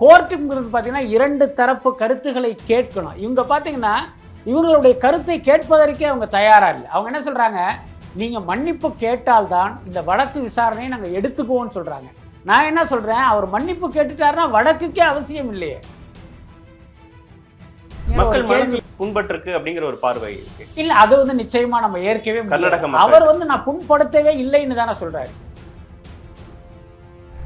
கோர்ட்டுங்கிறது பார்த்தீங்கன்னா இரண்டு தரப்பு கருத்துக்களை கேட்கணும். இவங்க பார்த்தீங்கன்னா இவங்களுடைய கருத்தை கேட்பதற்கே அவங்க தயாராக இல்லை. அவங்க என்ன சொல்கிறாங்க நீங்கள் மன்னிப்பு கேட்டால்தான் இந்த வழக்கு விசாரணையை நாங்கள் எடுத்துக்குவோம்னு சொல்கிறாங்க நான் என்ன சொல்கிறேன் அவர் மன்னிப்பு கேட்டுட்டாருன்னா வழக்குக்கே அவசியம் இல்லையே. மக்கள் கேள்வி- மனசு புண்பட்டிருக்கு அப்படிங்கிற ஒரு பார்வை இருக்கு. இல்ல அது வந்து நிச்சயமா நம்ம ஏற்கவே. அவர் வந்து நான் புண்படுத்தவே இல்லைன்னு தானே சொல்றாரு.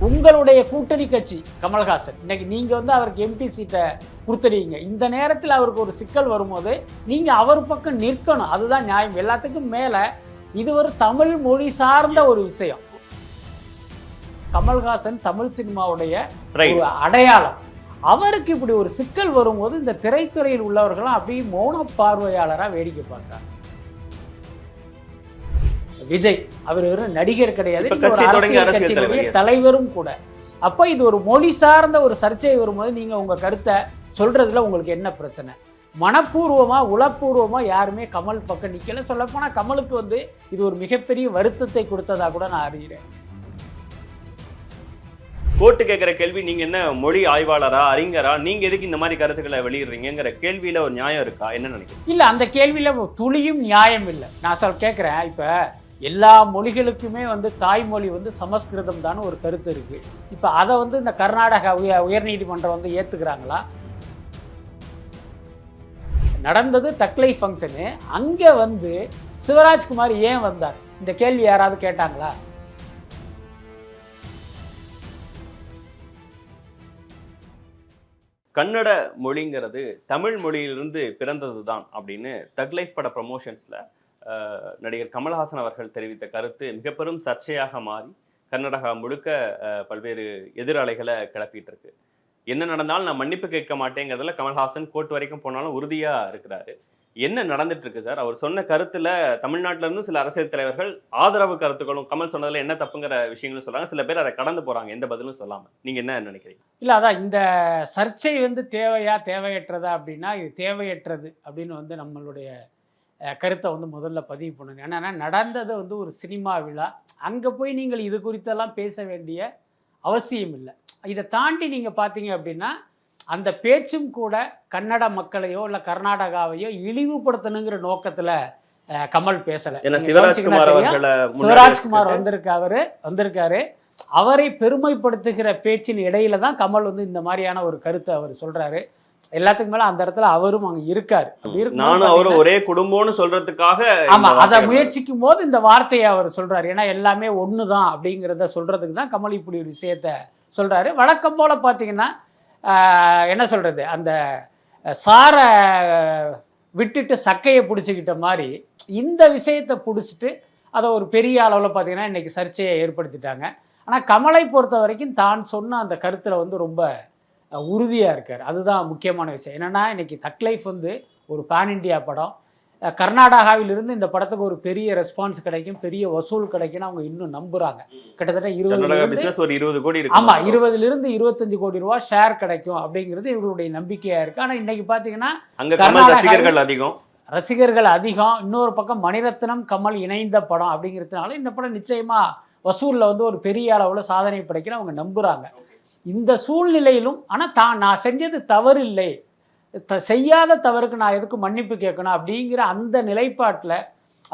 உங்களுடைய கூட்டணி கட்சி கமல்ஹாசன். இன்னைக்கு நீங்க வந்து அவருக்கு எம்பி சீட்டை கொடுத்துறீங்க இந்த நேரத்தில் அவருக்கு ஒரு சிக்கல் வரும்போது நீங்க அவர் பக்கம் நிற்கணும். அதுதான் நியாயம். எல்லாத்துக்கும் மேல இது ஒரு தமிழ் மொழி சார்ந்த ஒரு விஷயம். கமல்ஹாசன் தமிழ் சினிமாவுடைய ஒரு அடையாளம். அவருக்கு இப்படி ஒரு சிக்கல் வரும்போது இந்த திரைத்துறையில் உள்ளவர்களும் அப்படியே மௌன பார்வையாளராக வேடிக்கை பார்க்குறாங்க. விஜய் அவர் வெறும் நடிகர் கிடையாது. தலைவரும் கூட. அப்போ இது ஒரு மொழி சார்ந்த ஒரு சர்ச்சை வரும்போது நீங்க உங்க கருத்தை சொல்றதுல உங்களுக்கு என்ன பிரச்சனை? மனப்பூர்வமா உளப்பூர்வமா யாருமே கமல் பக்கம் நிக்கல. சொல்லப்போனா கமலுக்கு வந்து இது ஒரு மிகப்பெரிய வருத்தத்தை கொடுத்ததா கூட நான் அறிகிறேன். கோர்ட்டு கேட்கிற கேள்வி நீங்க என்ன மொழி ஆய்வாளரா அறிஞரா? நீங்க எதுக்கு இந்த மாதிரி கருத்துக்களை வெளியிடுறீங்கிற கேள்வியில ஒரு நியாயம் இருக்கா? என்ன நினைக்கிறீங்க? இல்ல அந்த கேள்வியில துளியும் நியாயம் இல்லை. நான் சொல் கேட்குறேன் இப்ப எல்லா மொழிகளுக்குமே வந்து தாய்மொழி வந்து சமஸ்கிருதம் தான் ஒரு கருத்து இருக்குது இப்போ அதை வந்து இந்த கர்நாடக உய உயர்நீதிமன்றம் வந்து ஏற்றுக்கிறாங்களா நடந்தது தக்லை ஃபங்க்ஷனு அங்கே வந்து சிவராஜ்குமார் ஏன் வந்தார்? இந்த கேள்வி யாராவது கேட்டாங்களா? கன்னட மொழிங்கிறது தமிழ் மொழியிலிருந்து பிறந்தது தான் அப்படின்னு தக்லைஃப் பட ப்ரமோஷன்ஸில் நடிகர் கமல்ஹாசன் அவர்கள் தெரிவித்த கருத்து மிக பெரும் சர்ச்சையாக மாறி கர்நாடகா முழுக்க பல்வேறு எதிராளிகளை கிளப்பிட்டு இருக்கு என்ன நடந்தாலும் நான் மன்னிப்பு கேட்க மாட்டேங்கிறதுல கமல்ஹாசன் கோர்ட் வரைக்கும் போனாலும் உறுதியா இருக்கிறாரு. என்ன நடந்துட்டு இருக்கு சார்? அவர் சொன்ன கருத்துல தமிழ்நாட்டில இருந்து சில அரசியல் தலைவர்கள் ஆதரவு கருத்துக்களும் கமல் சொன்னதுல என்ன தப்புங்கிற விஷயங்களும் சொல்றாங்க சில பேர் அதை கடந்து போறாங்க எந்த பதிலும் சொல்லாம. நீங்க என்ன நினைக்கிறீங்க? இல்லை அதான் இந்த சர்ச்சை வந்து தேவையா தேவையற்றதா அப்படின்னா இது தேவையற்றது அப்படின்னு வந்து நம்மளுடைய கருத்தை வந்து முதல்ல பதிவு பண்ணணும் என்னன்னா நடந்தது வந்து ஒரு சினிமா விழா. அங்கே போய் நீங்கள் இது குறித்தெல்லாம் பேச வேண்டிய அவசியம் இல்லை. இதை தாண்டி நீங்கள் பார்த்தீங்க அப்படின்னா அந்த பேச்சும் கூட கன்னட மக்களையோ இல்லை கர்நாடகாவையோ இழிவுபடுத்தணுங்கிற நோக்கத்தில் கமல் பேசலை. சிவராஜ்குமார் வந்திருக்காரு வந்திருக்காரு. அவரை பெருமைப்படுத்துகிற பேச்சின் இடையில தான் கமல் வந்து இந்த மாதிரியான ஒரு கருத்தை அவர் சொல்றாரு. எல்லாத்துக்கும் மேல அந்த இடத்துல அவரும் அங்க இருக்காரு. நானும் அவரும் ஒரே குடும்பம்னு சொல்றதுக்காக ஆமா அதை முயற்சிக்கும் போது இந்த வார்த்தையை அவர் சொல்றாரு. ஏன்னா எல்லாமே ஒண்ணுதான் அப்படிங்கிறத சொல்றதுக்கு தான் கமல் இப்படி ஒரு விஷயத்த சொல்றாரு. வழக்கம் போல பாத்தீங்கன்னா என்ன சொல்றது? அந்த சாரை விட்டுட்டு சக்கையை பிடிச்சிக்கிட்ட மாதிரி இந்த விஷயத்தை பிடிச்சிட்டு அதை ஒரு பெரிய அளவில் பார்த்தீங்கன்னா இன்னைக்கு சர்ச்சையை ஏற்படுத்திட்டாங்க. ஆனால் கமலை பொறுத்த வரைக்கும் தான் சொன்ன அந்த கருத்தில் வந்து ரொம்ப உறுதியாக இருக்கார். அதுதான் முக்கியமான விஷயம். என்னென்னா இன்னைக்கு தக் லைஃப் வந்து ஒரு பேன் இண்டியா படம். கர்நாடகாவிலிருந்து இந்த படத்துக்கு ஒரு பெரிய ரெஸ்பான்ஸ் கிடைக்கும் பெரிய வசூல் கிடைக்கும்னு அவங்க இன்னும் நம்புறாங்க. கிட்டத்தட்ட இருபது ஒரு இருபது கோடி ஆமா இருபதுல இருந்து இருபத்தஞ்சு கோடி ரூபாய் ஷேர் கிடைக்கும் அப்படிங்கிறது இவங்களுடைய நம்பிக்கையா இருக்கு. ஆனா இன்னைக்கு பாத்தீங்கன்னா ரசிகர்கள் அதிகம். ரசிகர்கள் அதிகம். இன்னொரு பக்கம் மணிரத்னம் கமல் இணைந்த படம் அப்படிங்கிறதுனால இந்த படம் நிச்சயமா வசூலில் வந்து ஒரு பெரிய அளவில் சாதனை படைக்கணும் அவங்க நம்புறாங்க. இந்த சூழ்நிலையிலும் ஆனால் தான் நான் செஞ்சது தவறு இல்லை த செய்யாத தவறுக்கு நான் எதுக்கு மன்னிப்பு கேட்கணும்? அப்படிங்கிற அந்த நிலைப்பாட்டில்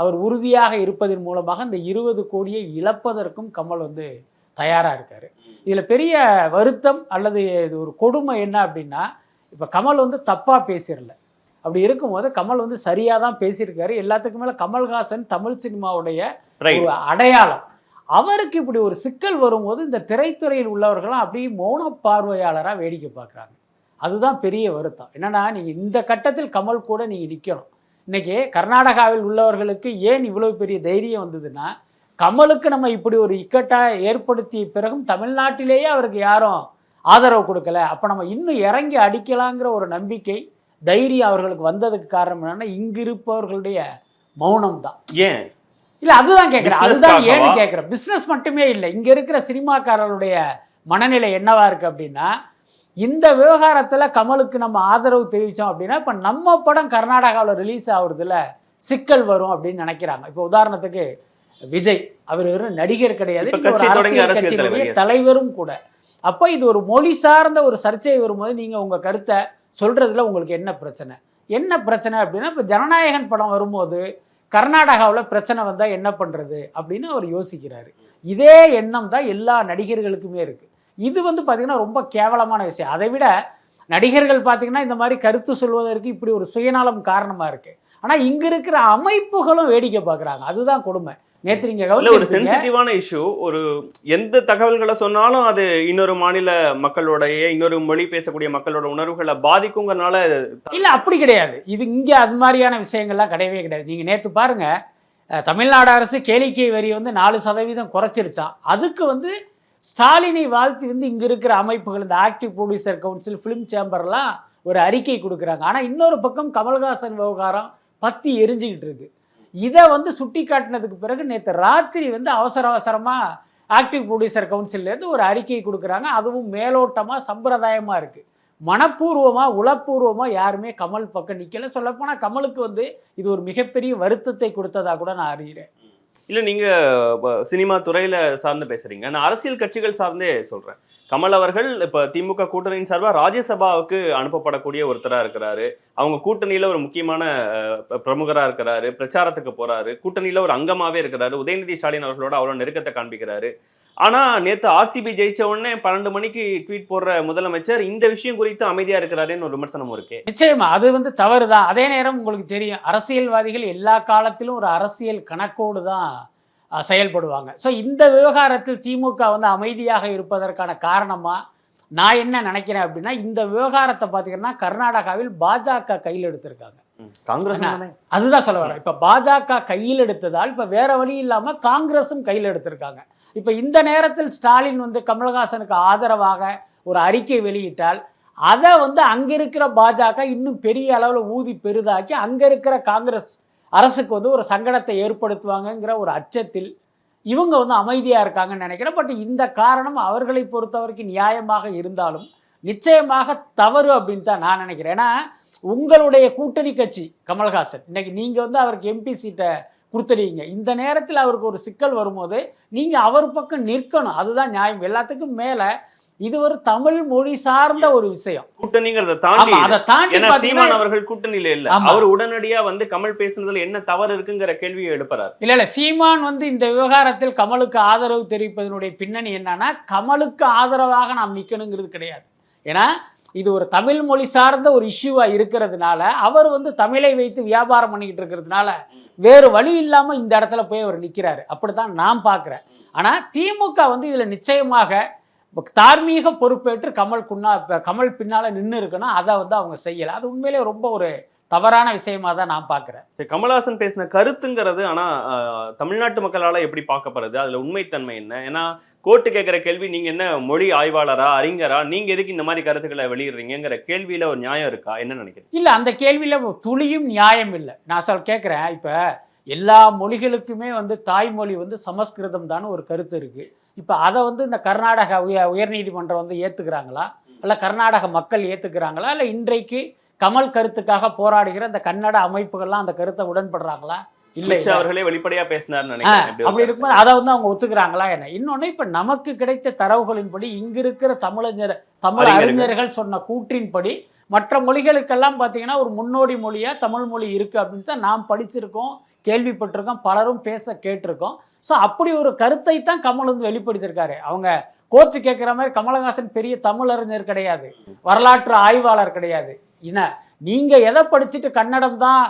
அவர் உறுதியாக இருப்பதன் மூலமாக இந்த இருபது கோடியை இழப்பதற்கும் கமல் வந்து தயாராக இருக்கார். இதில் பெரிய வருத்தம் அல்லது இது ஒரு கொடுமை என்ன அப்படின்னா இப்போ கமல் வந்து தப்பாக பேசிடல. அப்படி இருக்கும்போது கமல் வந்து சரியாக தான் பேசியிருக்காரு. எல்லாத்துக்கும் மேலே கமல்ஹாசன் தமிழ் சினிமாவுடைய ஒரு அடையாளம். அவருக்கு இப்படி ஒரு சிக்கல் வரும்போது இந்த திரைத்துறையில் உள்ளவர்களாம் அப்படியே மௌன பார்வையாளராக வேடிக்கை பார்க்குறாங்க. அதுதான் பெரிய வருத்தம். என்னன்னா நீங்கள் இந்த கட்டத்தில் கமல் கூட நீங்கள் நிற்கணும் இன்றைக்கி கர்நாடகாவில் உள்ளவர்களுக்கு ஏன் இவ்வளோ பெரிய தைரியம் வந்ததுன்னா கமலுக்கு நம்ம இப்படி ஒரு இக்கட்டை ஏற்படுத்திய பிறகும் தமிழ்நாட்டிலேயே அவருக்கு யாரும் ஆதரவு கொடுக்கல. அப்போ நம்ம இன்னும் இறங்கி அடிக்கலாங்கிற ஒரு நம்பிக்கை தைரியம் அவர்களுக்கு வந்ததுக்கு காரணம் என்னென்னா இங்கு இருப்பவர்களுடைய மௌனம் தான் ஏன்? இல்ல அதுதான் கேட்குறேன் அதுதான் ஏன்னு? கேட்குறேன் பிஸ்னஸ் மட்டுமே இல்லை. இங்க இருக்கிற சினிமாக்காரர்களுடைய மனநிலை என்னவா இருக்கு அப்படின்னா இந்த விவகாரத்துல கமலுக்கு நம்ம ஆதரவு தெரிவிச்சோம் அப்படின்னா இப்ப நம்ம படம் கர்நாடகாவில் ரிலீஸ் ஆகுறதுல சிக்கல் வரும் அப்படின்னு நினைக்கிறாங்க. இப்போ உதாரணத்துக்கு விஜய் அவர் வெறும் நடிகர் கிடையாது. கட்சியினுடைய. தலைவரும் கூட. அப்போ இது ஒரு மொழி சார்ந்த ஒரு சர்ச்சை வரும்போது நீங்கள் உங்கள் கருத்தை சொல்கிறதுல உங்களுக்கு என்ன பிரச்சனை? என்ன பிரச்சனை அப்படின்னா இப்போ ஜனநாயகன் படம் வரும்போது கர்நாடகாவில் பிரச்சனை வந்தால் என்ன பண்ணுறது அப்படின்னு அவர் யோசிக்கிறாரு. இதே எண்ணம் தான் எல்லா நடிகர்களுக்குமே இருக்குது இது வந்து பார்த்திங்கன்னா ரொம்ப கேவலமான விஷயம். அதை விட நடிகர்கள் பார்த்தீங்கன்னா இந்த மாதிரி கருத்து சொல்வதற்கு இப்படி ஒரு சுயநலம் காரணமாக இருக்குது ஆனால் இங்கே இருக்கிற அமைப்புகளும் வேடிக்கை பார்க்குறாங்க அதுதான் கொடுமை. நேற்று நீங்கள் ஒரு. சென்சிட்டிவான இஷ்யூ ஒரு எந்த தகவல்களை சொன்னாலும் அது இன்னொரு மாநில மக்களுடைய இன்னொரு மொழி பேசக்கூடிய மக்களோட உணர்வுகளை பாதிக்குங்கிறனால இல்லை அப்படி கிடையாது. இது இங்கே அது மாதிரியான விஷயங்கள்லாம் கிடையவே கிடையாது. நீங்கள் நேற்று பாருங்கள் தமிழ்நாடு அரசு கேளிக்கை வரி வந்து நாலு சதவீதம் குறைச்சிருச்சான் அதுக்கு வந்து ஸ்டாலினை வாழ்த்தி வந்து இங்கே இருக்கிற அமைப்புகள் இந்த ஆக்டிவ் ப்ரொடியூசர் கவுன்சில் ஃபிலிம் சேம்பர்லாம் ஒரு அறிக்கை கொடுக்குறாங்க. ஆனால் இன்னொரு பக்கம் கமல்ஹாசன் விவகாரம் பத்தி எரிஞ்சுக்கிட்டு இருக்கு. இதை வந்து சுட்டி காட்டினதுக்கு பிறகு நேற்று ராத்திரி வந்து அவசர அவசரமாக ஆக்டிவ் ப்ரொடியூசர் கவுன்சிலேருந்து ஒரு அறிக்கை கொடுக்குறாங்க. அதுவும் மேலோட்டமாக சம்பிரதாயமாக இருக்குது மனப்பூர்வமாக உளப்பூர்வமாக யாருமே கமல் பக்கம் நிற்கலை சொல்லப்போனால் கமலுக்கு வந்து இது ஒரு மிகப்பெரிய வருத்தத்தை கொடுத்ததாக கூட நான் அறிகிறேன். இல்லை நீங்கள் சினிமா துறையில் சார்ந்து பேசுகிறீங்க நான் அரசியல் கட்சிகள் சார்ந்தே சொல்கிறேன் கமல் அவர்கள் இப்போ திமுக கூட்டணியின் சார்பாக ராஜ்யசபாவுக்கு அனுப்பப்படக்கூடிய ஒருத்தராக இருக்கிறாரு. அவங்க கூட்டணியில் ஒரு முக்கியமான பிரமுகராக இருக்கிறாரு. பிரச்சாரத்துக்கு போகிறாரு கூட்டணியில் ஒரு அங்கமாகவே இருக்கிறாரு. உதயநிதி ஸ்டாலின் அவர்களோட அவ்வளோ நெருக்கத்தை காண்பிக்கிறாரு. ஆனா நேத்து ஆர்சிபி ஜெயிச்ச உடனே பன்னெண்டு மணிக்கு ட்வீட் போடுற முதலமைச்சர் இந்த விஷயம் குறித்து அமைதியா இருக்கிறாருன்னு ஒரு விமர்சனமும் இருக்கு. நிச்சயமா அது வந்து தவறு தான் அதே நேரம் உங்களுக்கு தெரியும் அரசியல்வாதிகள் எல்லா காலத்திலும் ஒரு அரசியல் கணக்கோடு தான் செயல்படுவாங்க. ஸோ இந்த விவகாரத்தில் திமுக வந்து அமைதியாக இருப்பதற்கான காரணமாக நான் என்ன நினைக்கிறேன் அப்படின்னா இந்த விவகாரத்தை பார்த்தீங்கன்னா கர்நாடகாவில் பாஜக கையில் எடுத்திருக்காங்க. காங்கிரஸ்? அதுதான் சொல்ல வரேன். இப்போ பாஜக கையில் எடுத்ததால் இப்போ வேற வழி இல்லாமல் காங்கிரஸும் கையில் எடுத்திருக்காங்க. இப்போ இந்த நேரத்தில் ஸ்டாலின் வந்து கமல்ஹாசனுக்கு ஆதரவாக ஒரு அறிக்கை வெளியிட்டால் அதை வந்து அங்கே இருக்கிற பாஜக இன்னும் பெரிய அளவில் ஊதி பெரிதாக்கி அங்கே இருக்கிற காங்கிரஸ் அரசுக்கு வந்து ஒரு சங்கடத்தை ஏற்படுத்துவாங்கங்கிற ஒரு அச்சத்தில் இவங்க வந்து அமைதியாக இருக்காங்கன்னு நினைக்கிறேன். பட் இந்த காரணம் அவர்களை பொறுத்த வரைக்கும் நியாயமாக இருந்தாலும் நிச்சயமாக தவறு அப்படின்னு தான் நான் நினைக்கிறேன். ஏன்னா உங்களுடைய கூட்டணி கட்சி கமல்ஹாசன் இன்னைக்கு நீங்கள் வந்து அவருக்கு எம்பி சீட்டை கொடுத்துடுவீங்க. இந்த நேரத்தில் அவருக்கு ஒரு சிக்கல் வரும்போது நீங்கள் அவர் பக்கம் நிற்கணும். அதுதான் நியாயம். எல்லாத்துக்கும் மேலே இது ஒரு தமிழ் மொழி சார்ந்த ஒரு விஷயம். கூட்டணிங்கிறத தாண்டி ஆமா அதை தாண்டி சீமான் அவர்கள் கூட்டணியில இல்ல. அவர் உடனடியா வந்து கமல் பேசுனதுல என்ன தவறு இருக்குங்கிற கேள்வியை எழுப்புறாரு. இல்ல இல்ல. சீமான் வந்து இந்த விவகாரத்தில் கமலுக்கு ஆதரவு தெரிவிப்பதனுடைய பின்னணி என்னன்னா கமலுக்கு ஆதரவாக நாம் நிற்கணுங்கிறது கிடையாது. ஏன்னா இது ஒரு தமிழ் மொழி சார்ந்த ஒரு இஷ்யூவா இருக்கிறதுனால அவர் வந்து தமிழை வைத்து வியாபாரம் பண்ணிக்கிட்டு இருக்கிறதுனால வேறு வழி இல்லாமல் இந்த இடத்துல போய் அவர் நிற்கிறாரு அப்படி தான் நான் பார்க்குறேன். ஆனால் திமுக வந்து இதில் நிச்சயமாக தார்மீக பொறுப்பேற்று கமல் குன்னா கமல் பின்னால் நின்று இருக்குன்னா அதை வந்து அவங்க செய்யலை. அது உண்மையிலே ரொம்ப ஒரு தவறான விஷயமா தான் நான் பார்க்குறேன். கமல்ஹாசன் பேசின கருத்துங்கிறது ஆனால் தமிழ்நாட்டு மக்களால் எப்படி பார்க்கப்படுது? அதில் உண்மைத்தன்மை என்ன? ஏன்னா கோர்ட்டு கேட்குற கேள்வி நீங்கள் என்ன மொழி ஆய்வாளரா அறிஞரா நீங்கள் எதுக்கு இந்த மாதிரி கருத்துக்களை வெளியிடுறீங்கிற கேள்வியில் ஒரு நியாயம் இருக்கா? என்ன நினைக்கிறேன் இல்லை அந்த கேள்வியில் துளியும் நியாயம் இல்லை. நான் சொல் கேட்குறேன் இப்போ எல்லா மொழிகளுக்குமே வந்து தாய்மொழி வந்து சமஸ்கிருதம் தான் ஒரு கருத்து இருக்குது இப்போ அதை வந்து இந்த கர்நாடக உய உயர்நீதிமன்றம் வந்து ஏற்றுக்கிறாங்களா இல்லை கர்நாடக மக்கள் ஏற்றுக்கிறாங்களா இல்லை இன்றைக்கு கமல் கருத்துக்காக போராடுகிற அந்த கன்னட அமைப்புகள்லாம் அந்த கருத்தை உடன்படுறாங்களா? இல்லை அவர்களே வெளிப்படையா நினைக்கிறேன். எப்படி அப்படி இருக்கும்போது அதை வந்து அவங்க ஒத்துக்கிறாங்களா என்ன? இன்னொன்று இப்போ நமக்கு கிடைத்த தரவுகளின்படி இங்க இருக்கிற தமிழஞ்சர் தமிழ் அறிஞர்கள். சொன்ன கூற்றின்படி மற்ற மொழிகளுக்கெல்லாம் பார்த்தீங்கன்னா ஒரு முன்னோடி மொழியா தமிழ் மொழி இருக்கு அப்படின்னு தான் நாம் படிச்சிருக்கோம் கேள்விப்பட்டிருக்கோம் பலரும் பேச கேட்டிருக்கோம். ஸோ அப்படி ஒரு கருத்தை தான் கமல் வந்து வெளிப்படுத்தியிருக்காரு. அவங்க கோர்ட்டு கேட்குற மாதிரி கமலஹாசன் பெரிய தமிழறிஞர் கிடையாது வரலாற்று ஆய்வாளர் கிடையாது. என்ன? நீங்க எதை படிச்சுட்டு கன்னடம் தான்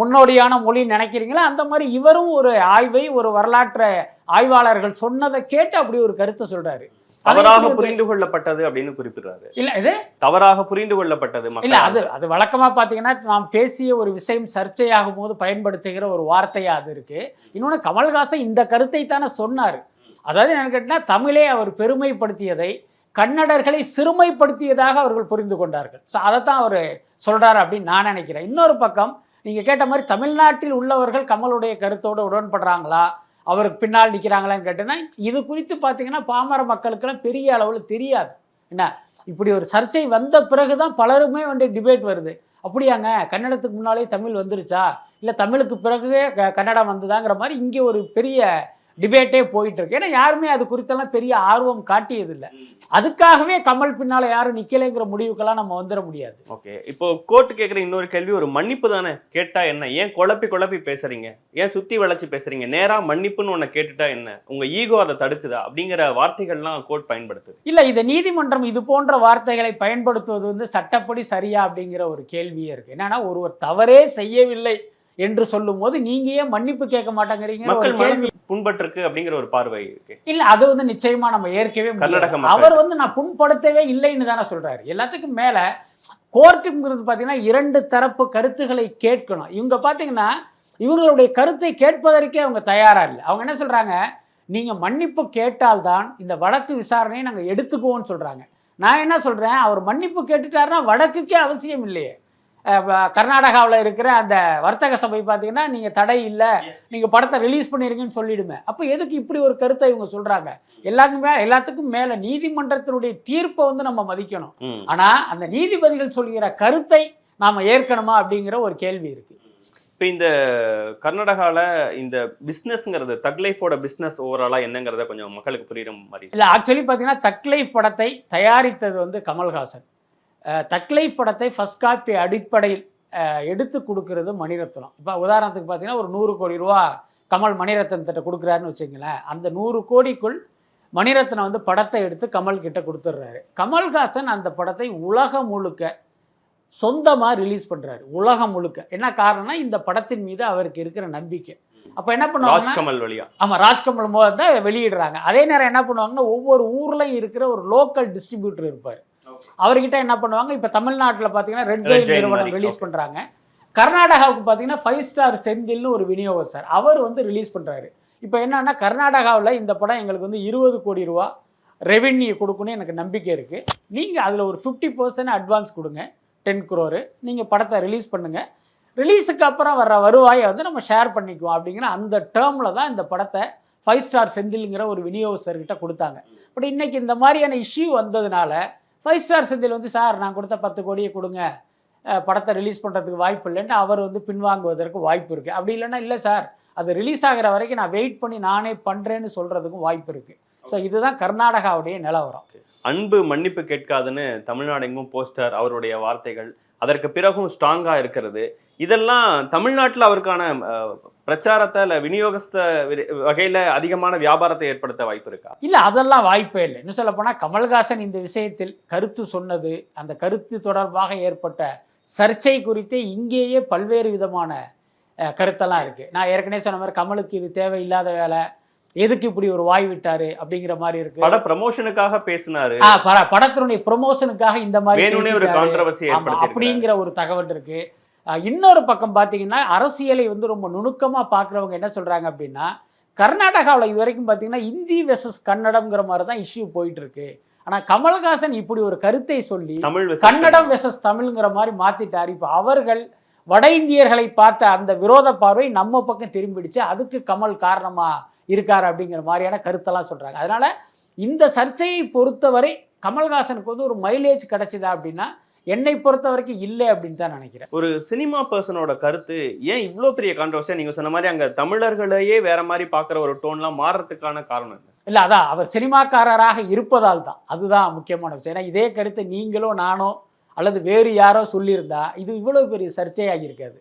முன்னோடியான மொழி நினைக்கிறீங்களோ? அந்த மாதிரி இவரும் ஒரு ஆய்வை ஒரு வரலாற்று ஆய்வாளர்கள் சொன்னதை கேட்டு அப்படி ஒரு கருத்தை சொல்றாரு. தவறாக புரிந்து கொள்ளப்பட்டது அப்படின்னு குறிப்பிடுறாரு. இல்ல இது? தவறாக புரிந்து கொள்ளப்பட்டது இல்ல. அது அது வழக்கமா பாத்தீங்கன்னா நாம் பேசிய ஒரு விஷயம் சர்ச்சையாகும் போது பயன்படுத்துகிற ஒரு வார்த்தையா அது இருக்கு. இன்னொன்று கமல்ஹாசன் இந்த கருத்தை தானே சொன்னார். அதாவது என்ன கேட்டினா தமிழே அவர் பெருமைப்படுத்தியதை கன்னடர்களை சிறுமைப்படுத்தியதாக அவர்கள் புரிந்து கொண்டார்கள். ஸோ அதைத்தான் அவர் சொல்றாரு அப்படின்னு நான் நினைக்கிறேன். இன்னொரு பக்கம் நீங்கள் கேட்ட மாதிரி தமிழ்நாட்டில் உள்ளவர்கள் கமலுடைய கருத்தோடு உடன்படுறாங்களா? அவருக்கு பின்னால் நிற்கிறாங்களான்னு கேட்டேன்னா இது குறித்து பார்த்தீங்கன்னா பாமர மக்களுக்கெல்லாம் பெரிய அளவில் தெரியாது. என்ன? இப்படி ஒரு சர்ச்சை வந்த பிறகு தான் பலருமே வந்து டிபேட் வருது. அப்படியாங்க? கன்னடத்துக்கு முன்னாலே தமிழ் வந்துருச்சா? இல்லை தமிழுக்கு பிறகு க- கன்னடம் வந்துதாங்கிற மாதிரி இங்கே ஒரு பெரிய டிபேட்டே போயிட்டு இருக்கு ஏன்னா யாருமே அது குறித்தெல்லாம் பெரிய ஆர்வம் காட்டியதில்லை. அதுக்காகவே கமல் பின்னால யாரும் நிக்கலைங்கிற முடிவுக்கெல்லாம் நம்ம வந்துட முடியாது. ஓகே. இப்போ கோர்ட் கேக்குற இன்னொரு கேள்வி ஒரு மன்னிப்பு தானே? கேட்டா என்ன? ஏன் குழப்பி குழப்பி பேசுறீங்க? ஏன் சுத்தி வளைச்சு பேசுறீங்க? நேரா மன்னிப்புன்னு உன்னை கேட்டுட்டா என்ன? உங்க ஈகோ அதை தடுக்குதா? அப்படிங்கிற வார்த்தைகள்லாம் கோர்ட் பயன்படுத்துது. இல்ல இது நீதிமன்றம் இது போன்ற வார்த்தைகளை பயன்படுத்துவது வந்து சட்டப்படி சரியா அப்படிங்கிற ஒரு கேள்வியே இருக்கு. என்னன்னா ஒருவர் தவறே செய்யவில்லை. என்று சொல்லும் போது நீங்க ஏன் மன்னிப்பு கேட்க மாட்டேங்கிறீங்க புண்பட்டிருக்கு அப்படிங்கிற ஒரு பார்வை இருக்கு. இல்ல அது வந்து நிச்சயமா நம்ம ஏற்கவே. அவர் வந்து நான் புண்படுத்தவே இல்லைன்னு தானே சொல்றாரு. எல்லாத்துக்கும் மேல கோர்ட்டுங்கிறது பாத்தீங்கன்னா இரண்டு தரப்பு கருத்துக்களை கேட்கணும். இவங்க பாத்தீங்கன்னா இவங்களுடைய கருத்தை கேட்பதற்கே அவங்க தயாரா இல்லை. அவங்க என்ன சொல்றாங்க? நீங்க மன்னிப்பு கேட்டால்தான் இந்த வழக்கு விசாரணையை நாங்க எடுத்துக்குவோம்னு சொல்றாங்க. நான் என்ன சொல்றேன்? அவர் மன்னிப்பு கேட்டுட்டாருன்னா வழக்குக்கே அவசியம் இல்லையே. கர்நாடகாவில் இருக்கிற அந்த வர்த்தக சபை பார்த்தீங்கன்னா நீங்கள் தடை இல்லை நீங்கள் படத்தை ரிலீஸ் பண்ணிருங்கன்னு சொல்லிடுமே. அப்போ எதுக்கு இப்படி ஒரு கருத்தை இவங்க சொல்கிறாங்க எல்லாருக்குமே எல்லாத்துக்கும் மேலே நீதிமன்றத்தினுடைய தீர்ப்பை வந்து நம்ம மதிக்கணும். ஆனால் அந்த நீதிபதிகள் சொல்கிற கருத்தை நாம் ஏற்கணுமா அப்படிங்கிற ஒரு கேள்வி இருக்கு. இப்போ இந்த கர்நாடகால இந்த பிசினஸ்ங்கிறது தக் லைஃபோட பிசினஸ் ஓவராலா என்னங்கிறத கொஞ்சம் மக்களுக்கு புரியுற மாதிரி இல்லை ஆக்சுவலி பார்த்தீங்கன்னா தக்லைஃப் படத்தை தயாரித்தது வந்து கமல்ஹாசன். தக்லைஃப் படத்தை ஃபர்ஸ்ட் காப்பி அடிப்படையில் எடுத்து கொடுக்கறது மணிரத்னம். இப்போ உதாரணத்துக்கு பார்த்தீங்கன்னா ஒரு நூறு கோடி ரூபா கமல் மணிரத்னத்திட்ட கொடுக்குறாருன்னு வச்சுங்களேன் அந்த நூறு கோடிக்குள் மணிரத்னம் வந்து படத்தை எடுத்து கமல் கிட்ட கொடுத்துட்றாரு கமல்ஹாசன் அந்த படத்தை உலகம் முழுக்க சொந்தமாக ரிலீஸ் பண்ணுறாரு உலகம் முழுக்க. என்ன காரணம்னா இந்த படத்தின் மீது அவருக்கு இருக்கிற நம்பிக்கை. அப்போ என்ன ராஜ்கமல் வழியா. ஆமாம் ராஜ்கமல் மூலம் தான் வெளியிடுறாங்க. அதே நேரம் என்ன பண்ணுவாங்கன்னா ஒவ்வொரு ஊர்லையும் இருக்கிற ஒரு லோக்கல் டிஸ்ட்ரிபியூட்டர் இருப்பார். அவர்கிட்ட என்ன பண்ணுவாங்க? இப்போ தமிழ்நாட்டில் பார்த்தீங்கன்னா ரெட் ஜெயின் நிறுவனம் ரிலீஸ். பண்ணுறாங்க கர்நாடகாவுக்கு பார்த்தீங்கன்னா ஃபைவ் ஸ்டார் செந்தில்னு ஒரு விநியோகஸ்தர். அவர் வந்து ரிலீஸ் பண்ணுறாரு இப்போ என்னன்னா கர்நாடகாவில் இந்த படம் எங்களுக்கு வந்து இருபது கோடி ரூபா ரெவென்யூ கொடுக்கணும்னு எனக்கு நம்பிக்கை இருக்குது நீங்கள் அதில் ஒரு ஃபிஃப்டி பர்சன்ட் அட்வான்ஸ் கொடுங்க. டென் குரோரு நீங்கள் படத்தை ரிலீஸ் பண்ணுங்கள் ரிலீஸுக்கு அப்புறம் வர்ற வருவாயை வந்து நம்ம ஷேர் பண்ணிக்குவோம் அப்படிங்கிற அந்த டேர்மில் தான் இந்த படத்தை ஃபைவ் ஸ்டார் செந்தில்ங்கிற ஒரு விநியோகஸ்தர்கிட்ட கொடுத்தாங்க. பட் இன்னைக்கு இந்த மாதிரியான இஷ்யூ வந்ததுனால ஃபைவ் ஸ்டார் செந்தில் வந்து சார் நான் கொடுத்த பத்து கோடியை கொடுங்க. படத்தை ரிலீஸ் பண்ணுறதுக்கு வாய்ப்பு இல்லைன்ட்டு அவர் வந்து பின்வாங்குவதற்கு வாய்ப்பு இருக்குது அப்படி இல்லைன்னா இல்லை சார். அது ரிலீஸ் ஆகிற வரைக்கும் நான் வெயிட் பண்ணி நானே பண்ணுறேன்னு சொல்கிறதுக்கும் வாய்ப்பு இருக்குது ஸோ இதுதான் கர்நாடகாவுடைய நிலவரம். அன்பு மன்னிப்பு கேட்காதுன்னு தமிழ்நாடு எங்கும் போஸ்டர் அவருடைய வார்த்தைகள் அதற்கு பிறகும் ஸ்ட்ராங்கா இருக்கிறது. இதெல்லாம் தமிழ்நாட்டுல அவருக்கான பிரச்சாரத்தை இல்ல விநியோகஸ்த வகையில அதிகமான வியாபாரத்தை ஏற்படுத்த வாய்ப்பு இருக்கா? இல்லை அதெல்லாம் வாய்ப்பே இல்லை. இன்னும் சொல்ல போனால் கமல்ஹாசன் இந்த விஷயத்தில் கருத்து சொன்னது அந்த கருத்து தொடர்பாக ஏற்பட்ட சர்ச்சை குறித்து இங்கேயே பல்வேறு விதமான கருத்தெல்லாம் இருக்குது நான் ஏற்கனவே சொன்ன மாதிரி கமலுக்கு இது தேவையில்லாத வேலை எதுக்கு இப்படி ஒரு வாய் விட்டாரு அப்படிங்கிற மாதிரி இருக்கு. பட ப்ரமோஷனுக்காக பேசினாரு. படத்தினுடைய ப்ரமோஷனுக்காக இந்த மாதிரி அப்படிங்கிற ஒரு தகவல் இருக்கு. இன்னொரு பக்கம் பார்த்தீங்கன்னா அரசியலை வந்து ரொம்ப நுணுக்கமா பார்க்குறவங்க என்ன சொல்றாங்க அப்படின்னா கர்நாடகாவில் இது வரைக்கும் பார்த்தீங்கன்னா இந்தி வெர்சஸ் கன்னடம்ங்கிற மாதிரி தான் இஷ்யூ போயிட்டு இருக்கு ஆனா கமல்ஹாசன் இப்படி ஒரு கருத்தை சொல்லி கன்னடம் வெர்சஸ் தமிழ்ங்கிற மாதிரி மாத்திட்டார். இப்போ அவர்கள் வட இந்தியர்களை பார்த்த அந்த விரோத பார்வை நம்ம பக்கம் திரும்பிடுச்சு. அதுக்கு கமல் காரணமா இருக்கார் அப்படிங்கிற மாதிரியான கருத்தெல்லாம் சொல்றாங்க. அதனால இந்த சர்ச்சையை பொறுத்தவரை கமல்ஹாசனுக்கு வந்து ஒரு மைலேஜ் கிடைச்சதா அப்படின்னா என்னை பொறுத்த வரைக்கும் இல்லை அப்படின்னு தான் நினைக்கிறேன். ஒரு சினிமா பர்சனோட கருத்து ஏன் இவ்ளோ பெரிய கான்ட்ரவர்சியா நீங்க சொன்ன மாதிரி அங்க தமிழர்களையே வேற மாதிரி பாக்குற ஒரு டோன்லாம் மாறுறதுக்கான காரணம் என்ன? இல்லை அதான் அவர் சினிமாக்காரராக இருப்பதால் தான். அதுதான் முக்கியமான விஷயம். ஏன்னா இதே கருத்தை நீங்களோ நானோ அல்லது வேறு யாரோ சொல்லியிருந்தா இது இவ்வளவு பெரிய சர்ச்சையாகி இருக்காது.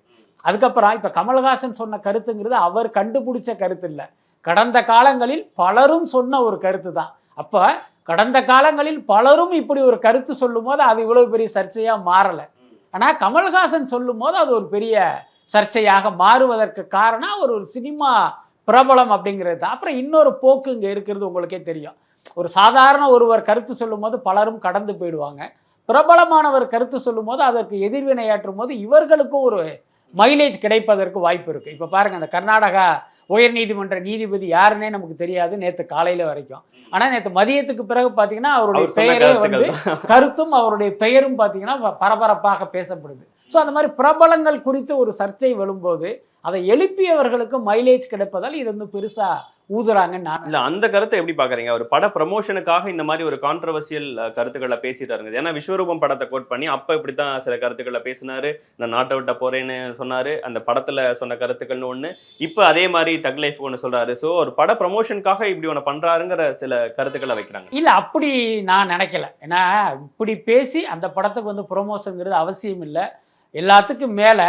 அதுக்கப்புறம் இப்போ கமல்ஹாசன் சொன்ன கருத்துங்கிறது அவர் கண்டுபிடிச்ச கருத்து இல்லை. கடந்த காலங்களில் பலரும் சொன்ன ஒரு கருத்து தான். அப்போ கடந்த காலங்களில் பலரும் இப்படி ஒரு கருத்து சொல்லும்போது அது இவ்வளவு பெரிய சர்ச்சையாக மாறலை. ஆனால் கமல்ஹாசன் சொல்லும்போது அது ஒரு பெரிய சர்ச்சையாக மாறுவதற்கு காரணம் அவர் ஒரு சினிமா பிரபலம் அப்படிங்கிறது தான். அப்புறம் இன்னொரு போக்கு இங்கே இருக்கிறது உங்களுக்கே தெரியும். ஒரு சாதாரண ஒருவர் கருத்து சொல்லும்போது பலரும் கடந்து போயிடுவாங்க. பிரபலமானவர் கருத்து சொல்லும்போது அதற்கு எதிர்வினையாற்றும் போது இவர்களுக்கும் ஒரு மைலேஜ் கிடைப்பதற்கு வாய்ப்பு இருக்குது இப்போ பாருங்கள் அந்த கர்நாடகா உயர்நீதிமன்ற நீதிபதி யாருன்னே நமக்கு தெரியாது நேற்று காலையில் வரைக்கும். ஆனால் நேற்று மதியத்துக்கு பிறகு பார்த்தீங்கன்னா அவருடைய பெயரே வந்து. கருத்தும் அவருடைய பெயரும் பார்த்தீங்கன்னா ப- பரபரப்பாக பேசப்படுது ஸோ அந்த மாதிரி பிரபலங்கள் குறித்து ஒரு சர்ச்சை வரும்போது அதை எழுப்பியவர்களுக்கு மைலேஜ் கிடைப்பதால் இது வந்து பெருசாக ஊதுறாங்கன்னு நான் இல்ல அந்த கருத்தை எப்படி பாக்குறீங்க அவர் பட ப்ரமோஷனுக்காக இந்த மாதிரி ஒரு கான்ட்ரவர்சியல் கருத்துக்களை பேசிட்டாருங்க ஏன்னா விஸ்வரூபம் படத்தை கோட் பண்ணி அப்ப இப்படித்தான் சில கருத்துக்களை பேசினாரு. நான் நாட்டை விட்ட போறேன்னு சொன்னாரு. அந்த படத்துல சொன்ன கருத்துக்கள்னு ஒண்ணு. இப்ப அதே மாதிரி தக் லைஃப் ஒண்ணு சொல்றாரு. சோ ஒரு பட ப்ரமோஷனுக்காக இப்படி ஒண்ணு பண்றாருங்கிற சில கருத்துக்களை வைக்கிறாங்க. இல்ல அப்படி நான் நினைக்கல. ஏன்னா இப்படி பேசி அந்த படத்துக்கு வந்து ப்ரொமோஷனுங்கிறது அவசியம் இல்லை. எல்லாத்துக்கும் மேலே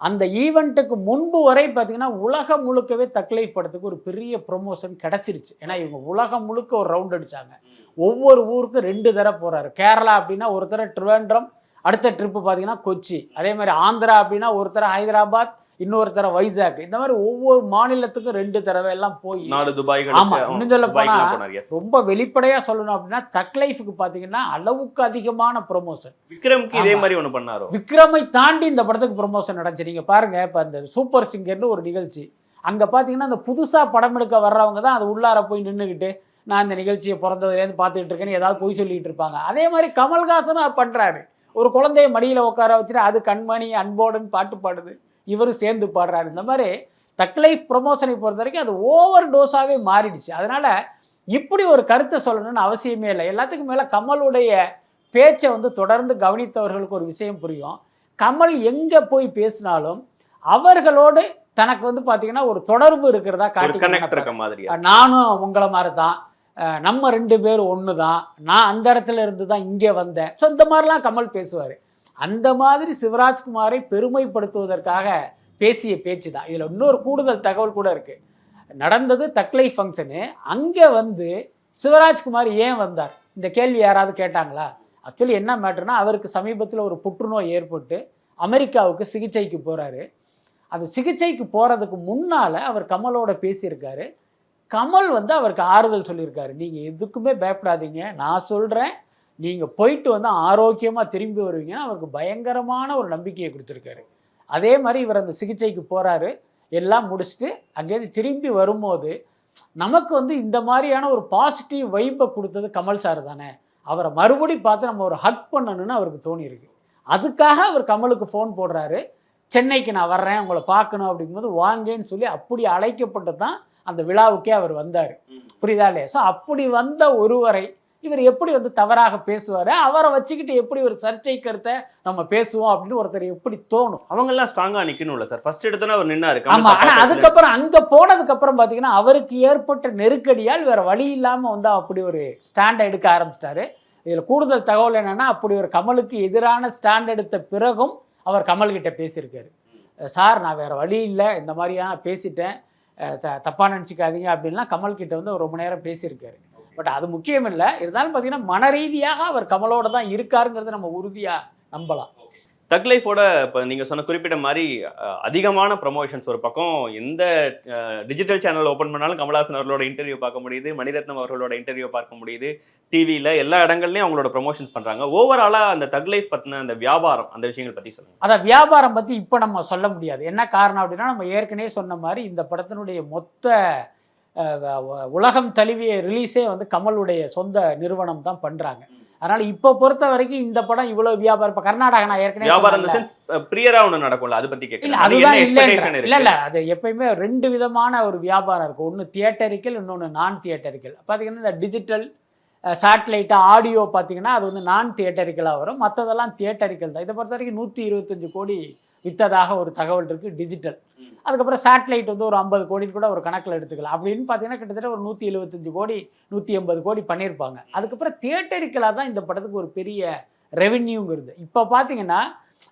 அந்த ஈவெண்ட்டுக்கு முன்பு வரை பார்த்திங்கன்னா உலகம் முழுக்கவே தக்லைஃப் படத்துக்கு ஒரு பெரிய ப்ரொமோஷன் கிடச்சிருச்சு. ஏன்னா இவங்க உலகம் முழுக்க ஒரு ரவுண்ட் அடித்தாங்க ஒவ்வொரு ஊருக்கும் ரெண்டு தடவை போகிறாரு கேரளா அப்படின்னா ஒரு தடவை ட்ரிவேண்ட்ரம் அடுத்த ட்ரிப்பு பார்த்தீங்கன்னா கொச்சி. அதே மாதிரி ஆந்திரா அப்படின்னா ஒரு ஹைதராபாத் இன்னொரு தடவை வைசாக். இந்த மாதிரி ஒவ்வொரு மாநிலத்துக்கும் ரெண்டு தடவை எல்லாம் போய். நாலு ஆமா, துபாய்களுக்கு இன்னும் சொல்ல போனா. ரொம்ப வெளிப்படையா சொல்லணும் அப்படின்னா தக் லைஃபுக்கு பார்த்தீங்கன்னா அளவுக்கு அதிகமான ப்ரொமோஷன் விக்ரம்க்கு இதே ஆமா. மாதிரி ஒண்ணு பண்ணாரோ? விக்ரமை தாண்டி இந்த படத்துக்கு ப்ரொமோஷன் நடந்துச்சு. நீங்க பாருங்க இப்போ அந்த சூப்பர் சிங்கர்னு ஒரு நிகழ்ச்சி. அங்க பார்த்தீங்கன்னா அந்த புதுசா படம் எடுக்க வர்றவங்க தான் அது உள்ளார போய் நின்றுக்கிட்டு நான் இந்த நிகழ்ச்சியை பிறந்ததுலேருந்து பார்த்துட்டு இருக்கேன்னு ஏதாவது பொய் சொல்லிட்டு இருப்பாங்க. அதே மாதிரி கமல்ஹாசனும் அது பண்றாரு. ஒரு குழந்தைய மடியில உட்கார வச்சுட்டு அது கண்மணி அன்போடுன்னு பாட்டு பாடுது. இவரும் சேர்ந்து பாடுறாரு. இந்த மாதிரி தக் லைஃப் ப்ரொமோஷனை பொறுத்த வரைக்கும் அது ஓவர் டோஸாகவே மாறிடுச்சு. அதனால இப்படி ஒரு கருத்தை சொல்லணும்னு அவசியமே இல்லை. எல்லாத்துக்கும் மேலே கமலுடைய பேச்சை வந்து தொடர்ந்து கவனித்தவர்களுக்கு ஒரு விஷயம் புரியும். கமல் எங்கே போய் பேசினாலும் அவர்களோடு தனக்கு வந்து பார்த்தீங்கன்னா ஒரு தொடர்பு இருக்கிறதா காட்டி. நானும் உங்களை மாதிரி தான் நம்ம ரெண்டு பேரும் ஒன்று தான் நான் அந்த இடத்துல இருந்து தான் இங்கே வந்தேன். ஸோ இந்த மாதிரிலாம் கமல் பேசுவார். அந்த மாதிரி சிவராஜ்குமாரை பெருமைப்படுத்துவதற்காக பேசிய பேச்சு தான் இதில் இன்னொரு கூடுதல் தகவல் கூட இருக்குது நடந்தது தக்லை ஃபங்க்ஷனு. அங்கே வந்து சிவராஜ்குமார் ஏன் வந்தார்? இந்த கேள்வி யாராவது கேட்டாங்களா? ஆக்சுவலி என்ன மேட்டர்னா அவருக்கு சமீபத்தில் ஒரு புற்றுநோய் ஏற்பட்டு அமெரிக்காவுக்கு சிகிச்சைக்கு போகிறாரு அந்த சிகிச்சைக்கு போகிறதுக்கு முன்னால் அவர் கமலோட பேசியிருக்காரு. கமல் வந்து அவருக்கு ஆறுதல் சொல்லியிருக்காரு. நீங்கள் எதுக்குமே பயப்படாதீங்க. நான் சொல்கிறேன் நீங்கள் போயிட்டு வந்து ஆரோக்கியமாக திரும்பி வருவீங்கன்னா அவருக்கு பயங்கரமான ஒரு நம்பிக்கையை கொடுத்துருக்காரு. அதே மாதிரி இவர் அந்த சிகிச்சைக்கு போகிறாரு எல்லாம் முடிச்சுட்டு அங்கேருந்து திரும்பி வரும்போது நமக்கு வந்து இந்த மாதிரியான ஒரு பாசிட்டிவ் வைப்பை கொடுத்தது கமல் சார் தானே. அவரை மறுபடி பார்த்து நம்ம ஒரு ஹக் பண்ணணும்னு அவருக்கு தோணியிருக்கு. அதுக்காக அவர் கமலுக்கு ஃபோன் போடுறாரு. சென்னைக்கு நான் வர்றேன் உங்களை பார்க்கணும் அப்படிங்கும்போது வாங்கன்னு சொல்லி அப்படி அழைக்கப்பட்டு தான் அந்த விழாவுக்கே அவர் வந்தார். புரியுதா இல்லையா? ஸோ அப்படி வந்த ஒருவரை இவர் எப்படி வந்து தவறாக பேசுவார்? அவரை வச்சுக்கிட்டு எப்படி ஒரு சர்ச்சை கருத்தை நம்ம பேசுவோம் அப்படின்னு ஒருத்தர் எப்படி தோணும்? அவங்க எல்லாம் ஸ்ட்ராங்கா நிக்கணும்ல சார் ஃபர்ஸ்ட் எடுத்தோன்னே அவர் நின்னாரு. ஆமா கமல் ஆனா தப்பா பேசல. அதுக்கப்புறம் அங்க போனதுக்கு அப்புறம் பாத்தீங்கன்னா அவருக்கு ஏற்பட்ட நெருக்கடியால் வேற வழி இல்லாம வந்து அப்படி ஒரு ஸ்டாண்ட் எடுக்க ஆரம்பிச்சிட்டாரு. இதுல கூடுதல் தகவல் என்னன்னா அப்படி ஒரு கமலுக்கு எதிரான ஸ்டாண்ட் எடுத்த பிறகும் அவர் கமல்கிட்ட பேசியிருக்காரு. சார் நான் வேற வழி இல்லை. இந்த மாதிரியா பேசிட்டேன். த தப்பாக நினச்சிக்காதீங்க அப்படின்லாம் கமல்கிட்ட வந்து ரொம்ப நேரம் பேசியிருக்காரு. பட் அது முக்கியம் இல்லை இருந்தாலும் பார்த்தீங்கன்னா மன ரீதியாக அவர் கமலோட தான் இருக்காருங்கிறத நம்ம உறுதியாக நம்பலாம். தக் லைஃபோட இப்போ நீங்க சொன்ன குறிப்பிட்ட மாதிரி அதிகமான ப்ரமோஷன்ஸ் ஒரு பக்கம் எந்த டிஜிட்டல் சேனல் ஓபன் பண்ணாலும் கமலஹாசன் அவர்களோட இன்டர்வியூ பார்க்க முடியுது மணிரத்னம் அவர்களோட இன்டர்வியூ பார்க்க முடியுது டிவியில எல்லா இடங்கள்லயும் அவங்களோட ப்ரமோஷன்ஸ் பண்றாங்க. ஓவராலா அந்த தக் லைஃப் பத்தின அந்த வியாபாரம் அந்த விஷயங்கள் பத்தி சொல்லுங்க. அதை வியாபாரம் பற்றி இப்போ நம்ம சொல்ல முடியாது. என்ன காரணம் அப்படின்னா நம்ம ஏற்கனவே சொன்ன மாதிரி இந்த படத்தினுடைய மொத்த உலகம் தழுவிய ரிலீஸே வந்து கமலுடைய சொந்த நிறுவனம் தான் பண்ணுறாங்க அதனால் இப்போ பொறுத்த வரைக்கும் இந்த படம் இவ்வளோ வியாபாரம். இப்போ கர்நாடகா நான் ஏற்கனவே வியாபாரம் பிரியரா ஒண்ணு நடக்கும்ல அதை கேட்கலாம். அது அதுதான் இல்ல இல்ல இல்ல அது எப்பயுமே ரெண்டு விதமான ஒரு வியாபாரம் இருக்கும். ஒன்று தியேட்டரிக்கல் இன்னொன்று நான் தியேட்டரிக்கல் பார்த்தீங்கன்னா இந்த டிஜிட்டல் சேட்டலைட்டு ஆடியோ பார்த்தீங்கன்னா அது வந்து நான் தியேட்டரிக்கலாக வரும். மற்றதெல்லாம் தியேட்டரிக்கல் தான். இதை பொறுத்த வரைக்கும் நூற்றி இருபத்தஞ்சு கோடி வித்ததாக ஒரு தகவல் இருக்குது டிஜிட்டல் அதுக்கப்புறம் சேட்டலைட் வந்து ஒரு ஐம்பது கோடி கூட ஒரு கணக்கில் எடுத்துக்கலாம். அப்படின்னு பார்த்தீங்கன்னா கிட்டத்தட்ட ஒரு நூற்றி எழுபத்தஞ்சு கோடி நூற்றி எண்பது கோடி பண்ணியிருப்பாங்க. அதுக்கப்புறம் தியேட்டருக்கெல்லாம் தான் இந்த படத்துக்கு ஒரு பெரிய ரெவென்யூங்கிறது இப்போ பார்த்தீங்கன்னா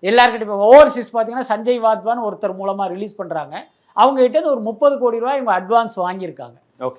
எல்லாருக்கிட்ட இப்போ ஓவர்சீஸ் பார்த்தீங்கன்னா சஞ்சய் வாத்வான் ஒருத்தர் மூலமாக ரிலீஸ் பண்ணுறாங்க அவங்ககிட்ட ஒரு முப்பது கோடி ரூபாய் இவங்க அட்வான்ஸ் வாங்கியிருக்காங்க.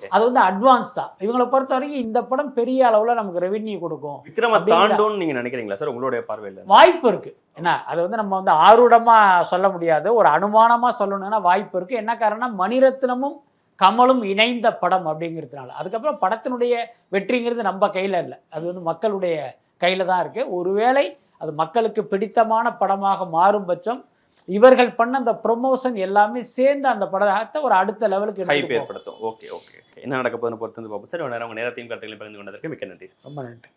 அது வந்து அட்வான்ஸ் தான். இவங்களை பொறுத்த வரைக்கும் இந்த படம் பெரிய அளவில் நமக்கு ரெவென்யூ கொடுக்கும். விக்ரம அப்படிங்கிற- தாண்டும்னு நீங்க நினைக்கிறீங்களா சார் உங்களுடைய பார்வையில. வாய்ப்பு இருக்கு. என்ன அது வந்து நம்ம வந்து ஆரூடமா சொல்ல முடியாது ஒரு அனுமானமா சொல்லணும்னா வாய்ப்பு இருக்கு. என்ன காரணம் மணிரத்னமும் கமலும் இணைந்த படம் அப்படிங்கிறதுனால. அதுக்கப்புறம் படத்தினுடைய வெற்றிங்கிறது நம்ம கையில இல்லை. அது வந்து மக்களுடைய கையில தான் இருக்கு. ஒருவேளை அது மக்களுக்கு பிடித்தமான படமாக மாறும் பட்சம் இவர்கள் பண்ண அந்த ப்ரொமோஷன் எல்லாமே சேர்ந்து அந்த படத்தை ஒரு அடுத்த லெவலுக்கு ஹைப். ஏற்படுத்தும். ஓகே ஓகே என்ன நடக்க போகுதுன்னு பொறுத்து வந்து பார்ப்போம். சார் நேரம் உங்க நேரத்தையும் கருத்துக்களையும் பகிர்ந்து கொண்டதற்கு மிக்க நன்றி சார் ரொம்ப நன்றி.